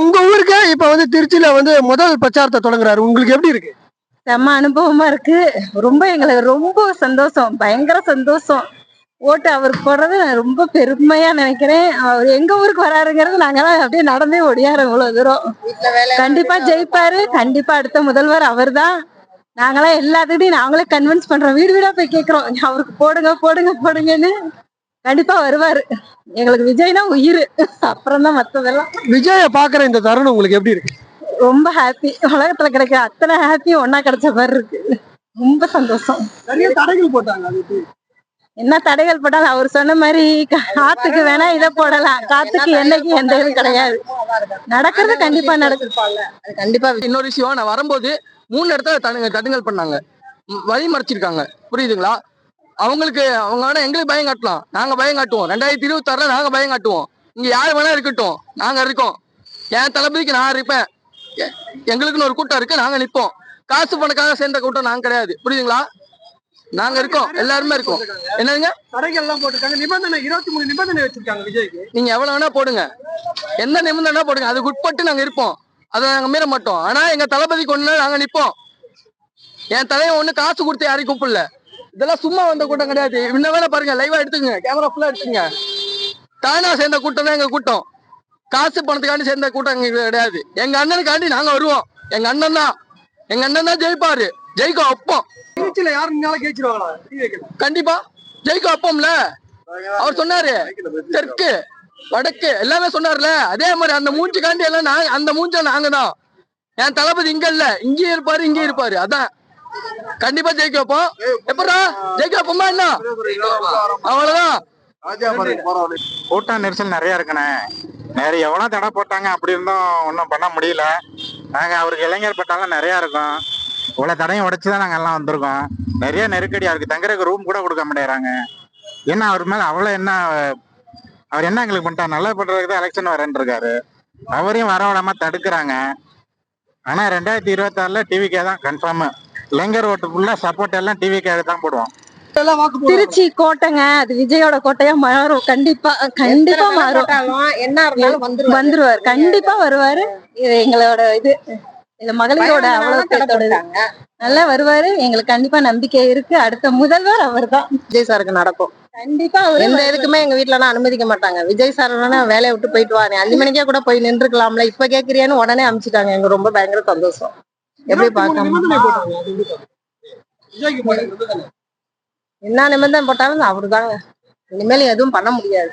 உங்க ஊருக்கு இப்ப வந்து திருச்சியில வந்து முதல் பிரச்சாரத்தை தொடங்குறாரு. உங்களுக்கு எப்படி இருக்கு? செம்ம அனுபவமா இருக்கு. ரொம்ப எங்களுக்கு ரொம்ப சந்தோஷம். பயங்கர சந்தோஷம். ஓட்டு அவருக்கு போடுறது நான் ரொம்ப பெருமையா நினைக்கிறேன். அவர் எங்க ஊருக்கு வராருங்கிறது நாங்கெல்லாம் அப்படியே நடந்தே ஒடியாரோம் இவ்வளவு தூரம். கண்டிப்பா ஜெயிப்பாரு. கண்டிப்பா அடுத்த முதல்வர் அவர்தான். நாங்களாம் எல்லாத்துக்கிட்டையும் நாங்களே கன்வின்ஸ் பண்றோம். வீடு வீடா போய் கேக்குறோம் அவருக்கு போடுங்க போடுங்க போடுங்கன்னு. கண்டிப்பா வருவாரு. எங்களுக்கு விஜய்னா உயிர். அப்புறம் தான் மத்ததெல்லாம். விஜய பாக்குற இந்த தருணம் உங்களுக்கு எப்படி இருக்கு? ரொம்ப ஹாப்பி உலகத்துல கிடைக்கிற அத்தனை ஹாப்பியும் ஒன்னா கிடைச்ச மாதிரி இருக்கு. ரொம்ப சந்தோஷம். நிறைய தடைகள் போட்டாங்க அதுக்கு என்ன தடைகள் போட்டாலும் அவர் சொன்ன மாதிரி காத்துக்கு வேணா இதை போடலாம். காத்துக்கு என்னைக்கு எந்த இதுவும் கிடையாது. நடக்கிறது கண்டிப்பா நடக்கும். அது கண்டிப்பா இன்னொரு விஷயம் நான் வரும்போது மூணு இடத்துல தடுங்க தடுங்கல் பண்ணாங்க. வழி மறைச்சிருக்காங்க. புரியுதுங்களா? அவங்களுக்கு அவங்க வேணா எங்களுக்கு பயம் காட்டலாம். நாங்க பயம் காட்டுவோம். ரெண்டாயிரத்தி இருபத்தாறுல நாங்க பயம் காட்டுவோம். இங்க யார் வேணா இருக்கட்டும். நாங்க இருக்கோம். என் தளபதிக்கு நான் இருப்பேன். எங்களுக்குன்னு ஒரு கூட்டம் இருக்கு. நாங்க நிப்போம். காசு பணக்காக சேர்ந்த கூட்டம் நாங்க கிடையாது. புரியுதுங்களா? நாங்க இருக்கோம். எல்லாருமே இருக்கோம். என்னதுங்க? தடைகள் எல்லாம் போட்டிருக்காங்க. நிபந்தனை இருபத்தி மூணு நிபந்தனை வச்சிருக்காங்க விஜய்க்கு. நீங்க எவ்வளவு வேணா போடுங்க. எந்த நிபந்தனை போடுங்க. அதுக்கு உட்பட்டு நாங்க இருப்போம். அதை நாங்க மீற மாட்டோம். ஆனா எங்க தளபதிக்கு ஒண்ணு நாங்க நிப்போம். என் தலைவன் ஒண்ணு காசு கொடுத்து யாரையும் கூப்பிடல. இதெல்லாம் சும்மா வந்த கூட்டம் கிடையாது. இன்ன வேலை பாருங்க லைவா எடுத்துங்க கேமரா ஃபுல்லா எடுத்துங்க தானா சேர்ந்த கூட்டம் தான் எங்க கூட்டம். காசு பணத்துக்காண்டி சேர்ந்த கூட்டம் எங்களுக்கு கிடையாது. எங்க அண்ணனுக்காண்டி நாங்க வருவோம். எங்க அண்ணன் தான். எங்க அண்ணன் தான் ஜெயிப்பாரு. ஜெயிக்கும் அப்போம். திருச்சியில யாரு நின்னாலும் ஜெயிச்சிருவாங்களா? கண்டிப்பா. ஜெயிக்கும் அப்போம்ல. அவர் சொன்னாரு தெற்கு வடக்கு எல்லாமே சொன்னார்ல. அதே மாதிரி அந்த மூஞ்சிக்காண்டி எல்லாம் நாங்க அந்த மூஞ்ச நாங்க தான். என் தளபதி இங்க இல்ல. இங்கேயும் இருப்பாரு இங்கேயும் இருப்பாரு. அதான். கண்டிப்பா ஜெயிக்க வைப்போம் ஜெயிக்க என்ன? அவ்வளவுதான். கூட்டம் நெரிசல் நிறைய இருக்குண்ணே. வேற எவ்வளோ தடை போட்டாங்க அப்படி இருந்தும் ஒன்றும் பண்ண முடியல. நாங்கள் அவருக்கு இளைஞர் பட்டாலும் நிறையா இருக்கும். இவ்வளோ தடையும் உடைச்சு தான் நாங்கள் எல்லாம் வந்திருக்கோம். நிறைய நெருக்கடியாக இருக்குது தங்குறதுக்கு ரூம் கூட கொடுக்க மாட்டேங்கிறாங்க. ஏன்னா அவர் மேலே அவ்வளோ என்ன அவர் என்ன எங்களுக்கு பண்ணிட்டார்? நல்லா பண்ணுறதுக்கு தான் எலெக்ஷன் வரேன் இருக்காரு. அவரையும் வர விடாம தடுக்கிறாங்க. ஆனால் ரெண்டாயிரத்தி இருபத்தாறில் டிவிக்கே தான் கன்ஃபார்மு இளைஞர் ஓட்டு ஃபுல்லாக சப்போர்ட் எல்லாம் டிவிக்கே தான் போடுவோம். எல்லாம். திருச்சி கோட்டைங்க அது விஜயோட கோட்டையா மாறும். கண்டிப்பா கண்டிப்பா மாறும். என்ன இருந்தாலும் வந்துருவாரு. கண்டிப்பா வருவாரு. இது எங்களோட இது. இது மகளிரோட அவ்வளவு. நல்லா வருவாரு. எங்களுக்கு கண்டிப்பா நம்பிக்கை இருக்கு. அடுத்த முதல்வர் அவர்தான். விஜய் சாருக்கு நடக்கும். கண்டிப்பா அவரு எந்த இதுக்குமே எங்க வீட்டுல அனுமதிக்க மாட்டாங்க. விஜய் சார் வேலையை விட்டு போயிட்டு வா நீ அஞ்சு மணிக்கே கூட போய் நின்றுக்கலாம்ல. இப்ப கேக்குறியான்னு உடனே அமிச்சிட்டாங்க. எங்க ரொம்ப பயங்கர சந்தோஷம். எப்படி பார்க்க. என்ன நிமிர்ந்தம் போட்டாலும் அவருதாங்க. இனிமேல் எதுவும் பண்ண முடியாது.